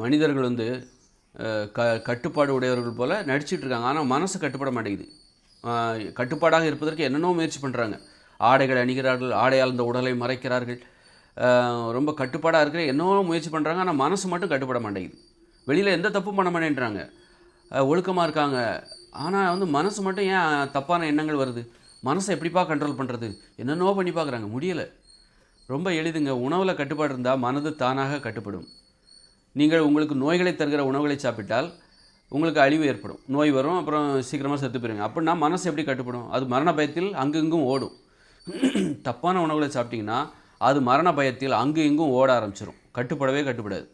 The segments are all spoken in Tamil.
மனிதர்கள் வந்து க கட்டுப்பாடு உடையவர்கள் போல் நடிச்சிட்ருக்காங்க ஆனால் மனசு கட்டுப்பட மாட்டேங்குது. கட்டுப்பாடாக இருப்பதற்கு என்னென்னோ முயற்சி பண்ணுறாங்க ஆடைகள் அணிகிறார்கள் ஆடையால் இந்த உடலை மறைக்கிறார்கள். ரொம்ப கட்டுப்பாடாக இருக்கிற என்னவோ முயற்சி பண்ணுறாங்க ஆனால் மனசு மட்டும் கட்டுப்பட மாட்டேங்குது. வெளியில் எந்த தப்பும் பண்ண மாட்டேன்றாங்க. ஒழுக்கமாக இருக்காங்க. ஆனால் வந்து மனசு மட்டும் ஏன் தப்பான எண்ணங்கள் வருது? மனசை எப்படிப்பா கண்ட்ரோல் பண்ணுறது என்னென்னவோ பண்ணி பார்க்குறாங்க. முடியலை. ரொம்ப எளிதுங்க. உணவில் கட்டுப்பாடு இருந்தால் மனது தானாக கட்டுப்படும். நீங்கள் உங்களுக்கு நோய்களை தருகிற உணவுகளை சாப்பிட்டால் உங்களுக்கு அழிவு ஏற்படும். நோய் வரும் அப்புறம் சீக்கிரமாக செத்து போயிருங்க அப்படின்னா மனசு எப்படி கட்டுப்படும்? அது மரண பயத்தில் அங்கெங்கும் ஓடும். தப்பான உணவுகளை சாப்பிட்டிங்கன்னா அது மரண பயத்தில் அங்கு இங்கும் ஓட ஆரம்பிச்சிடும் கட்டுப்படவே கட்டுப்படாது.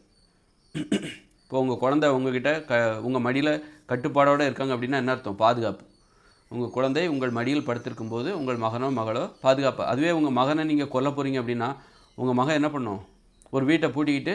இப்போ உங்கள் குழந்தை உங்ககிட்ட க உங்கள் மடியில் கட்டுப்பாடோடு இருக்காங்க அப்படின்னா என்ன அர்த்தம்? பாதுகாப்பு. உங்கள் குழந்தை உங்கள் மடியில் படுத்திருக்கும் போது உங்கள் மகனோ மகளோ பாதுகாப்பு? அதுவே உங்கள் மகனை நீங்கள் கொல்ல போகிறீங்க அப்படின்னா உங்கள் மகன் என்ன பண்ணும்? ஒரு வீட்டை பூட்டிக்கிட்டு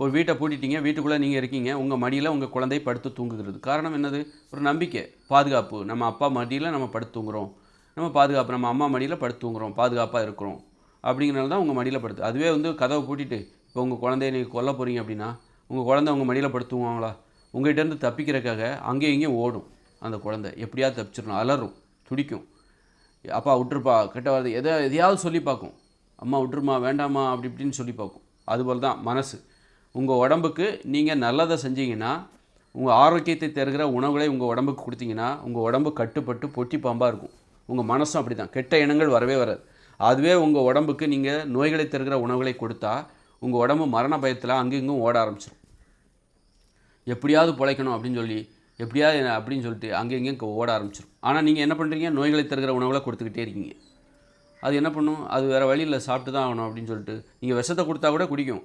ஒரு வீட்டை பூட்டிட்டீங்க வீட்டுக்குள்ளே நீங்கள் இருக்கீங்க உங்கள் மடியில் உங்கள் குழந்தை படுத்து தூங்குகிறது. காரணம் என்னது? ஒரு நம்பிக்கை. பாதுகாப்பு. நம்ம அப்பா மடியில் நம்ம படுத்து தூங்குறோம். நம்ம பாதுகாப்பு நம்ம அம்மா மடியில் படுத்து தூங்குறோம். பாதுகாப்பாக இருக்கிறோம். அப்படிங்கிறனால தான் உங்கள் மடியில் படுத்து. அதுவே வந்து கதவை பூட்டிட்டு இப்போ உங்கள் குழந்தைய நீங்கள் கொல்ல போகிறீங்க அப்படின்னா உங்கள் குழந்தை உங்கள் மடியில் படுத்துவாங்களா உங்கள்கிட்டருந்து தப்பிக்கிறதுக்காக அங்கேயும் இங்கேயும் ஓடும் அந்த குழந்தை. எப்படியாவது தப்பிச்சிடணும். அலறும். துடிக்கும். அப்பா விட்டுருப்பா. கெட்ட வார்த்தை. எதை எதையாவது சொல்லி பார்க்கும். அம்மா விட்டுருமா வேண்டாமா அப்படி இப்படின்னு சொல்லி பார்க்கும். அதுபோல் தான் மனசு. உங்கள் உடம்புக்கு நீங்கள் நல்லதை செஞ்சீங்கன்னா உங்கள் ஆரோக்கியத்தை தருகிற உணவுகளை உங்கள் உடம்புக்கு கொடுத்தீங்கன்னா உங்கள் உடம்பு கட்டுப்பட்டு பொட்டி பாம்பாக இருக்கும். உங்கள் மனசும் அப்படி தான் கெட்ட எண்ணங்கள் வரவே வராது. அதுவே உங்கள் உடம்புக்கு நீங்கள் நோய்களை தருகிற உணவுகளை கொடுத்தா உங்கள் உடம்பு மரண பயத்தில் அங்கும் இங்கும் ஓட ஆரம்பிச்சிடும் எப்படியாவது பிழைக்கணும் அப்படின்னு சொல்லி எப்படியாவது அப்படின்னு சொல்லிட்டு அங்கே ஓட ஆரம்பிச்சிடும் ஆனால் நீங்கள் என்ன பண்ணுறீங்க நோய்களை தருகிற உணவுகளை கொடுத்துக்கிட்டே இருக்கீங்க. அது என்ன பண்ணும்? அது வேறு வழியில் சாப்பிட்டு தான் ஆகணும் அப்படின்னு சொல்லிட்டு நீங்கள் விஷத்தை கொடுத்தா கூட குடிக்கும்.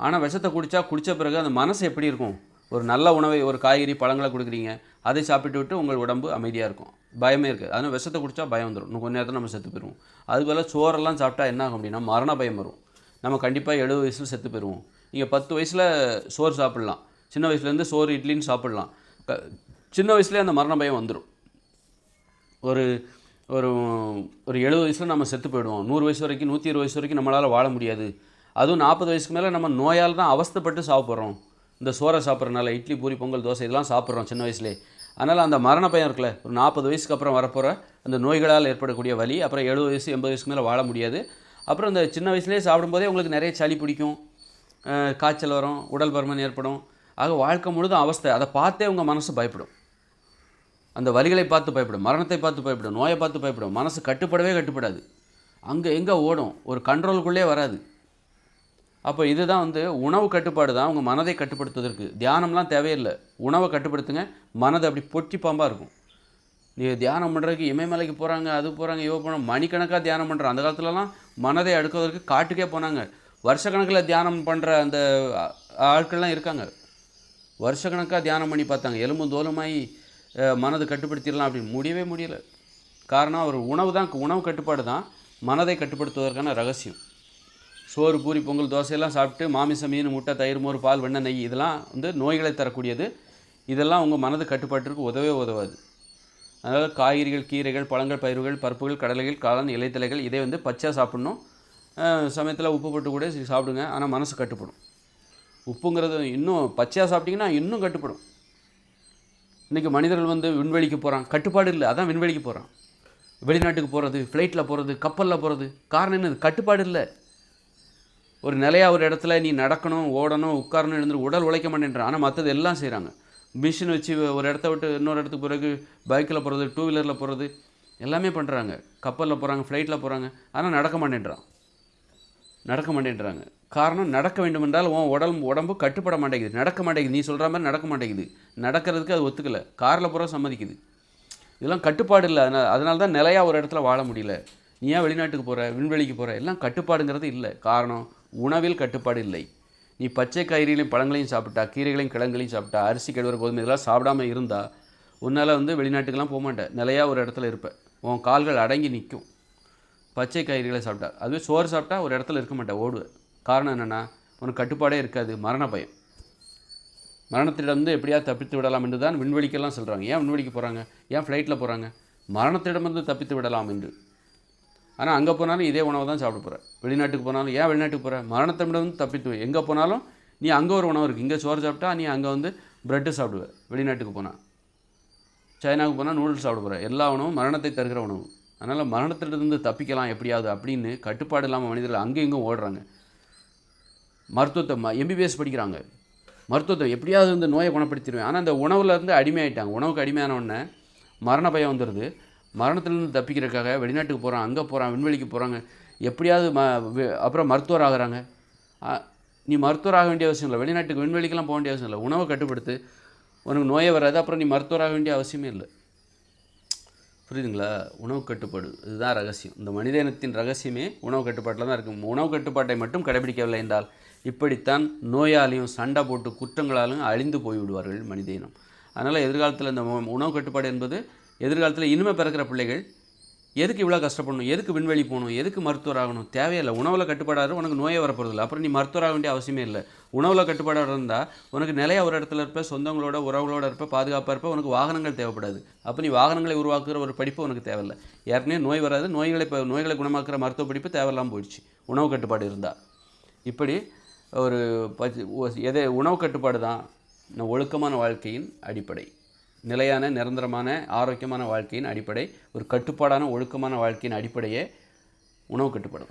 ஆனால் விஷத்தை குடித்தா குடித்த பிறகு அந்த மனசு எப்படி இருக்கும்? ஒரு நல்ல உணவை ஒரு காய்கறி பழங்களை கொடுக்குறீங்க. அதை சாப்பிட்டு விட்டு உங்கள் உடம்பு அமைதியாக இருக்கும். பயமே இருக்குது. அதனால் விஷத்தை குடித்தா பயம் வந்துடும் இன்னும் கொஞ்ச நேரத்தில் நம்ம செத்து போயிடுவோம் அதுபோல் சோறெல்லாம் சாப்பிட்டா என்ன ஆகும் அப்படின்னா மரண பயம் வரும். நம்ம கண்டிப்பாக எழுபது வயசில் செத்து போயிடுவோம் நீங்கள் பத்து வயசில் சோறு சாப்பிட்லாம். சின்ன வயசுலேருந்து சோறு இட்லின்னு சாப்பிட்லாம். க சின்ன வயசுலேயே அந்த மரண பயம் வந்துடும் ஒரு ஒரு ஒரு எழுபது வயசில் நம்ம செத்து போயிடுவோம். நூறு வயசு வரைக்கும் நூற்றி இருபது வயசு வரைக்கும் நம்மளால் வாழ முடியாது. அதுவும் நாற்பது வயசுக்கு மேலே நம்ம நோயால் தான் அவஸ்தைப்பட்டு சாப்பிட்றோம். இந்த சோறை சாப்பிட்றனால இட்லி பூரி பொங்கல் தோசை இதெல்லாம் சாப்பிட்றோம் சின்ன வயசுலேயே அதனால் அந்த மரண பயம் இருக்குல்ல ஒரு நாற்பது வயசுக்கு அப்புறம் வரப்போகிற அந்த நோய்களால் ஏற்படக்கூடிய வலி அப்புறம் எழுபது வயசு எண்பது வயசுக்கு மேலே வாழ முடியாது. அப்புறம் இந்த சின்ன வயசுலேயே சாப்பிடும்போதே உங்களுக்கு நிறைய சளி பிடிக்கும் காய்ச்சல் வரும் உடல் பருமன் ஏற்படும். ஆக வாழ்க்கை முழுதும் அவஸ்தை அதை பார்த்தே உங்கள் மனசு பயப்படும். அந்த வலிகளை பார்த்து பயப்படும் மரணத்தை பார்த்து பயப்படும் நோயை பார்த்து பயப்படும். மனசு கட்டுப்படவே கட்டுப்படாது. அங்கே எங்கே ஓடும் ஒரு கண்ட்ரோலுக்குள்ளே வராது. அப்போ இதுதான் வந்து உணவு கட்டுப்பாடு தான் உங்கள் மனதை கட்டுப்படுத்துவதற்கு. தியானம்லாம் தேவையில்லை. உணவை கட்டுப்படுத்துங்க. மனதை அப்படி பொட்டி பாம்பாக இருக்கும். நீங்கள் தியானம் பண்ணுறதுக்கு இமயமலைக்கு போகிறாங்க அது போகிறாங்க இவ போகிறாங்க மணிக்கணக்காக தியானம் பண்ணுறாங்க அந்த காலத்துலலாம் மனதை அடுக்குவதற்கு காட்டுக்கே போனாங்க. வருஷக்கணக்கில் தியானம் பண்ணுற அந்த ஆட்கள்லாம் இருக்காங்க. வருஷக்கணக்காக தியானம் பண்ணி பார்த்தாங்க. எலும்பு தோலுமாயி மனதை மனது கட்டுப்படுத்திடலாம் அப்படின்னு முடியவே முடியல. காரணம் அவர் உணவு தான் உணவு கட்டுப்பாடு தான். மனதை கட்டுப்படுத்துவதற்கான ரகசியம். சோறு பூரி பொங்கல் தோசையெல்லாம் சாப்பிட்டு மாமிசம் மீன் முட்டை தயிர் மோர் பால் வெண்ணெய் நெய் இதெல்லாம் வந்து நோய்களை தரக்கூடியது. இதெல்லாம் உங்கள் மனது கட்டுப்பாட்டிற்கு உதவே உதவாது. அதனால் காய்கறிகள் கீரைகள் பழங்கள் பயிர்கள் பருப்புகள் கடலைகள் காளான் இலைத்தலைகள் இதை வந்து பச்சையாக சாப்பிட்ணும். சமயத்தில் உப்பு போட்டு கூட சாப்பிடுங்க. ஆனால் மனசு கட்டுப்படும். உப்புங்கிறது இன்னும் பச்சையாக சாப்பிட்டிங்கன்னா இன்னும் கட்டுப்படும். இன்றைக்கி மனிதர்கள் வந்து விண்வெளிக்கு போகிறான் கட்டுப்பாடு இல்லை. அதான் விண்வெளிக்கு போகிறான் வெளிநாட்டுக்கு போகிறது ஃப்ளைட்டில் போகிறது கப்பலில் போகிறது காரணம் என்னது? கட்டுப்பாடு இல்லை. ஒரு நிலையாக ஒரு இடத்துல நீ நடக்கணும் ஓடணும் உட்காரணும் எழுந்து உடல் உழைக்க மாட்டேன்றான் ஆனால் மற்றது எல்லாம் செய்கிறாங்க மிஷின் வச்சு ஒரு இடத்த விட்டு இன்னொரு இடத்துக்கு பிறகு பைக்கில் போகிறது டூ வீலரில் போகிறது எல்லாமே பண்ணுறாங்க கப்பலில் போகிறாங்க ஃப்ளைட்டில் போகிறாங்க ஆனால் நடக்க மாட்டேன்றான். நடக்க மாட்டேன்றாங்க. காரணம் நடக்க வேண்டுமென்றால் உன் உடல் உடம்பு கட்டுப்பட மாட்டேங்குது. நடக்க மாட்டேங்குது. நீ சொல்கிற மாதிரி நடக்க மாட்டேங்குது. நடக்கிறதுக்கு அது ஒத்துக்கலை. காரில் போகிற சம்மதிக்குது. இதெல்லாம் கட்டுப்பாடு இல்லை. அதனால் அதனால தான் நிலையாக ஒரு இடத்துல வாழ முடியல. நீ ஏன் வெளிநாட்டுக்கு போகிற விண்வெளிக்கு போகிற எல்லாம் கட்டுப்பாடுங்கிறது இல்லை. காரணம் உணவில் கட்டுப்பாடு இல்லை. நீ பச்சை காய்கறிகளையும் பழங்களையும் சாப்பிட்டா கீரைகளையும் கிழங்குகளையும் சாப்பிட்டா அரிசி கழுவுற கோதுமை இதெல்லாம் சாப்பிடாமல் இருந்தால் உன்னால் வந்து வெளிநாட்டுக்கெல்லாம் போக மாட்டேன். நிலையாக ஒரு இடத்துல இருப்பேன் உன் கால்கள் அடங்கி நிற்கும் பச்சை காய்கறிகளை சாப்பிட்டா அதுவே சோறு சாப்பிட்டா ஒரு இடத்துல இருக்க மாட்டேன் ஓடுவேன். காரணம் என்னென்னா உனக்கு கட்டுப்பாடே இருக்காது மரண பயம். மரணத்திடமிருந்து எப்படியாவது தப்பித்து விடலாம் என்று தான் விண்வெளிக்கெல்லாம் சொல்கிறாங்க ஏன் விண்வெளிக்கு போகிறாங்க ஏன் ஃப்ளைட்டில் போகிறாங்க மரணத்திடமிருந்து தப்பித்து விடலாம் என்று. ஆனால் அங்கே போனாலும் இதே உணவை தான் சாப்பிட போகிற வெளிநாட்டுக்கு போனாலும் ஏன் வெளிநாட்டுக்கு போகிறேன் வந்து தப்பித்து எங்கே போனாலும் நீ அங்கே ஒரு உணவு இருக்குது இங்கே சோறு சாப்பிட்டா நீ அங்கே வந்து ப்ரெட்டு சாப்பிடுவ. வெளிநாட்டுக்கு போனால் சைனாவுக்கு போனால் நூடுல்ஸ் சாப்பிட போகிற எல்லா உணவும் மரணத்தை தருகிற உணவு. அதனால் மரணத்திலிருந்து தப்பிக்கலாம் எப்படியாவது அப்படின்னு கட்டுப்பாடு இல்லாமல் மனிதர்கள் அங்கேயும் இங்கும் ஓடுறாங்க. மருத்துவத்தை ம எம்பிபிஎஸ் படிக்கிறாங்க. மருத்துவத்தை எப்படியாவது இந்த நோயை குணப்படுத்திடுவேன். ஆனால் அந்த உணவுலேருந்து அடிமையாயிட்டாங்க. உணவுக்கு அடிமையான உடனே மரண பயம் வந்துடுது மரணத்துலேருந்து தப்பிக்கிறதுக்காக வெளிநாட்டுக்கு போகிறான் அங்கே போகிறான் விண்வெளிக்கு போகிறாங்க எப்படியாவது ம அப்புறம் மருத்துவர் ஆகுறாங்க நீ மருத்துவர் ஆக வேண்டிய அவசியம் இல்லை. வெளிநாட்டுக்கு விண்வெளிக்கெல்லாம் போக வேண்டிய அவசியம் இல்லை. உணவை கட்டுப்படுத்து. உனக்கு நோயே வராது அப்புறம் நீ மருத்துவர் ஆக வேண்டிய அவசியமே இல்லை. புரியுதுங்களா? உணவு கட்டுப்பாடு. இதுதான் ரகசியம். இந்த மனித இனத்தின் ரகசியமே உணவு கட்டுப்பாட்டில் தான் இருக்கும் உணவு கட்டுப்பாட்டை மட்டும் கடைபிடிக்கவில்லை என்றால் இப்படித்தான் நோயாலையும் சண்டை போட்டு குற்றங்களாலும் அழிந்து போய்விடுவார்கள் மனித இனம். அதனால் எதிர்காலத்தில் இந்த உணவு கட்டுப்பாடு என்பது எதிர்காலத்தில் இனிமே பிறக்கிற பிள்ளைகள் எதுக்கு இவ்வளோ கஷ்டப்படணும்? எதுக்கு விண்வெளி போகணும்? எதுக்கு மருத்துவர் ஆகணும்? தேவையில்லை. உணவில் கட்டுப்பாடாக உனக்கு நோயே வரப்போறதில்ல. அப்புறம் நீ மருத்துவர் ஆக வேண்டிய அவசியமே இல்லை. உணவில் கட்டுப்பாடாக இருந்தால் உனக்கு நிலையாக ஒரு இடத்துல இருப்ப சொந்தங்களோட உறவுகளோட இருப்ப பாதுகாப்பாக இருப்ப உனக்கு வாகனங்கள் தேவைப்படாது. அப்போ நீ வாகனங்களை உருவாக்குற ஒரு படிப்பு உனக்கு தேவையில்லை. ஏற்கனவே நோய் வராது. நோய்களை இப்போ நோய்களை குணமாக்குற மருத்துவ படிப்பு தேவையில்லாமல் போயிடுச்சு. உணவு கட்டுப்பாடு இருந்தால் இப்படி ஒரு பச்சு எதை உணவு கட்டுப்பாடு தான். ஒழுக்கமான வாழ்க்கையின் அடிப்படை. நிலையான நிரந்தரமான ஆரோக்கியமான வாழ்க்கையின் அடிப்படை ஒரு கட்டுப்பாடான ஒழுக்கமான வாழ்க்கையின் அடிப்படையே உணவு கட்டுப்பாடு